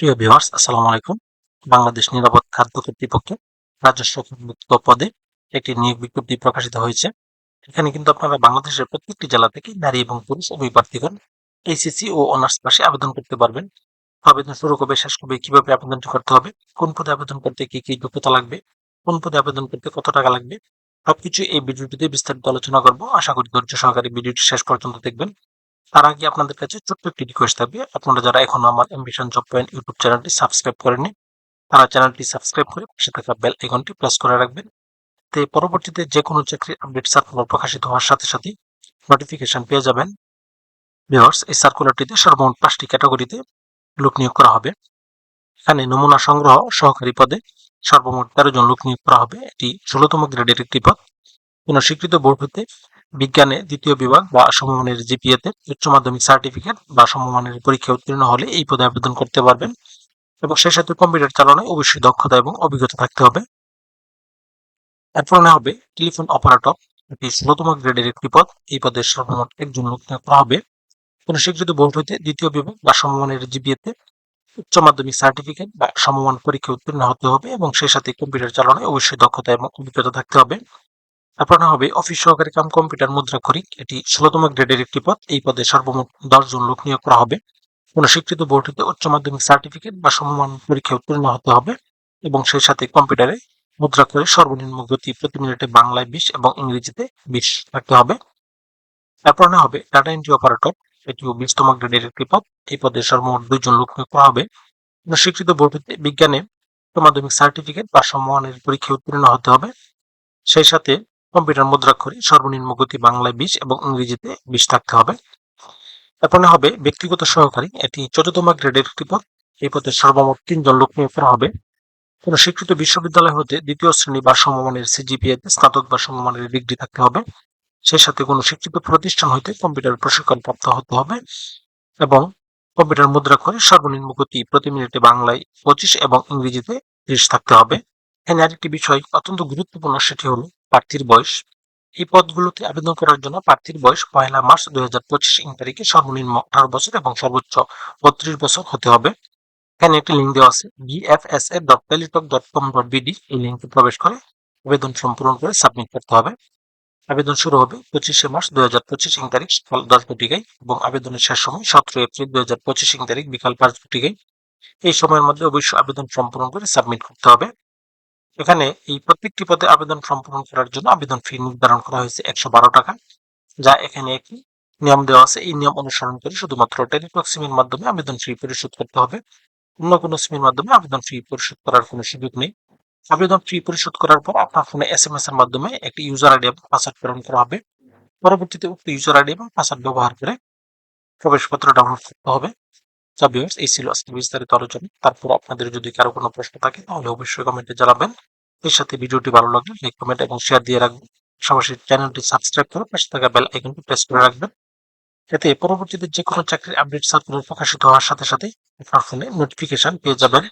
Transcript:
প্রিয় ভিউয়ার্স আসসালামু আলাইকুম। বাংলাদেশ নিরাপদ খাদ্য কর্তৃপক্ষে রাজস্ব পদে একটি নিয়োগ বিজ্ঞপ্তি প্রকাশিত হয়েছে। এখানে কিন্তু আপনারা বাংলাদেশের প্রত্যেকটি জেলা থেকে নারী এবং পুরুষ উভয় প্রার্থীগণ এইচএসসি ও অনার্স পাশে আবেদন করতে পারবেন। আবেদন শুরু কবে শেষ কবে কীভাবে আবেদনটি করতে হবে, কোন পদে আবেদন করতে কি কি যোগ্যতা লাগবে, কোন পদে আবেদন করতে কত টাকা লাগবে, সবকিছু এই ভিডিওটিতে বিস্তারিত আলোচনা করব। আশা করি ধৈর্য সহকারে ভিডিওটি শেষ পর্যন্ত দেখবেন। তার আগে আপনাদের কাছে ছোট্ট একটি রিকোয়েস্ট থাকবে। আপনারা যারা এখনও আমার অ্যাম্বিশন জব পয়েন্ট ইউটিউব চ্যানেলটি সাবস্ক্রাইব করেননি, তারা চ্যানেলটি সাবস্ক্রাইব করে পাশে থাকা বেল আইকনটি প্রেস করে রাখবেন। তে পরবর্তীতে যে কোনো চাকরির আপডেট সার্কুলার প্রকাশিত হওয়ার সাথে সাথে নোটিফিকেশন পেয়ে যাবেন। ভিউয়ার্স এই সার্কুলারটিতে সর্বমোট পাঁচটি ক্যাটাগরিতে লোক নিয়োগ করা হবে। এখানে নমুনা সংগ্রহ সহকারী পদে সর্বমোট তেরো জন লোক নিয়োগ করা হবে। এটি ষোলোতম গ্রেডের একটি পদ। কোনো স্বীকৃত বোর্ড হতে বিজ্ঞানে দ্বিতীয় বিভাগ বা সমমানের জিপিএতে উচ্চ মাধ্যমিক সার্টিফিকেট বা সমমানের পরীক্ষা উত্তীর্ণ হলে এই পদে আবেদন করতে পারবেন এবং সেই সাথে কম্পিউটার চালানোয় অবশ্যই দক্ষতা এবং অভিজ্ঞতা থাকতে হবে। এরপর না হবে টেলিফোন অপারেটর এটি ষোলতম গ্রেডের একটি পদ। এই পদের সর্বমোট একজন লোক নিয়োগ করা হবে। কোন স্বীকৃত বোর্ড হইতে দ্বিতীয় বিভাগ বা সমমানের জিপিএতে উচ্চ মাধ্যমিক সার্টিফিকেট বা সমমান পরীক্ষা উত্তীর্ণ হতে হবে এবং সেই সাথে কম্পিউটার চালানোয় অবশ্যই দক্ষতা এবং অভিজ্ঞতা থাকতে হবে। তারপর হবে অফিস সহকারী কাম কম্পিউটার মুদ্রা মুদ্রাক্ষরিক এটি ষোলতম গ্রেডের একটি পদ। এই পদে সর্বমোট দশ জন লোক নিয়োগ করা হবে। কোন স্বীকৃত বোর্ড হতে উচ্চ মাধ্যমিক সার্টিফিকেট বা সমমান পরীক্ষা উত্তীর্ণ হতে হবে এবং সেই সাথে কম্পিউটারে মুদ্রা মুদ্রাক্ষরে সর্বনিম্ন গতি প্রতি মিনিটে বাংলায় বিশ এবং ইংরেজিতে বিশ থাকতে হবে। তারপর না হবে ডাটা এন্ট্রি অপারেটর এটিও বিশতম গ্রেডের একটি পদ। এই পদে সর্বমোট দুইজন লোক নিয়োগ করা হবে। কোন স্বীকৃত বোর্ড হতে বিজ্ঞানে উচ্চ মাধ্যমিক সার্টিফিকেট বা সমমানের পরীক্ষা উত্তীর্ণ হতে হবে। সেই সাথে কম্পিউটার মুদ্রাক্ষরে সর্বনিম্ন গতি বাংলায় বিশ এবং ইংরেজিতে বিশ থাকতে হবে। এরপরে হবে ব্যক্তিগত সহকারী, এটি চতুর্থম গ্রেডের একটি পদ। এই পদে সর্বমোট তিনজন লোক নিয়োগ করা হবে। কোন স্বীকৃত বিশ্ববিদ্যালয় হতে দ্বিতীয় শ্রেণি বা সমমানের সিজিপিএ স্নাতক বা সমমানের ডিগ্রি থাকতে হবে। সেই সাথে কোনো শিক্ষিত প্রতিষ্ঠান হইতে কম্পিউটার প্রশিক্ষণ প্রাপ্ত হতে হবে এবং কম্পিউটার মুদ্রাক্ষরে সর্বনিম্ন গতি প্রতি মিনিটে বাংলায় পঁচিশ এবং ইংরেজিতে ত্রিশ থাকতে হবে। এখানে আরেকটি বিষয় অত্যন্ত গুরুত্বপূর্ণ, সেটি হলো প্রার্থীর বয়স। এই পদগুলোতে আবেদন করার জন্য প্রার্থীর বয়স পয়লা মার্চ দুই হাজার পঁচিশ তারিখে সর্বনিম্ন আঠারো বছর এবং সর্বোচ্চ বত্রিশ বছর হতে হবে। এখানে একটি লিঙ্ক দেওয়া আছে BFSA dot Teletalk dot com dot BD এই লিঙ্কে প্রবেশ করে আবেদন সম্পূর্ণ করে সাবমিট করতে হবে। আবেদন শুরু হবে পঁচিশে মার্চ দুই হাজার পঁচিশ তারিখ সকাল দশ ঘটিকায় এবং আবেদনের শেষ সময় সতেরো এপ্রিল দুই হাজার পঁচিশ তারিখ বিকাল পাঁচ ঘটিকায়। এই সময়ের মধ্যে অবশ্যই আবেদন সম্পূর্ণ করে সাবমিট করতে হবে। এখানে এই প্রত্যেকটি পদে আবেদন সম্পূর্ণ করার জন্য আবেদন ফি নির্ধারণ করা হয়েছে একশো বারো টাকা, যা এখানে একটি নিয়ম দেওয়া আছে। এই নিয়ম অনুসরণ করে শুধুমাত্র টেলিটক সিমের মাধ্যমে আবেদন ফি পরিশোধ করতে হবে। অন্য কোনো সিমের মাধ্যমে আবেদন ফি পরিশোধ করার কোনো সুযোগ নেই। আবেদন ফি পরিশোধ করার পর আপনার ফোনে এস এম এস এর মাধ্যমে একটি ইউজার আইডি এবং পাসওয়ার্ড প্রেরণ করা হবে। পরবর্তীতে উক্ত ইউজার আইডি এবং পাসওয়ার্ড ব্যবহার করে প্রবেশপত্র ডাউনলোড করতে হবে। যা ভিউয়ার্স এই ছিল আজকে বিস্তারিত আলোচনা। তারপর আপনাদের যদি কারও কোনো প্রশ্ন থাকে, তাহলে অবশ্যই কমেন্টে জানাবেন। এর সাথে ভিডিওটি ভালো লাগলে লাইক, কমেন্ট এবং শেয়ার দিয়ে রাখবেন। পাশাপাশি চ্যানেলটি সাবস্ক্রাইব করে পাশে থাকা বেল আইকনটি প্রেস করে রাখবেন। এতে পরবর্তীতে যে কোনো চাকরির আপডেট সার্কুলার প্রকাশিত হওয়ার সাথে সাথে আপনার ফোনে নোটিফিকেশন পেয়ে যাবেন।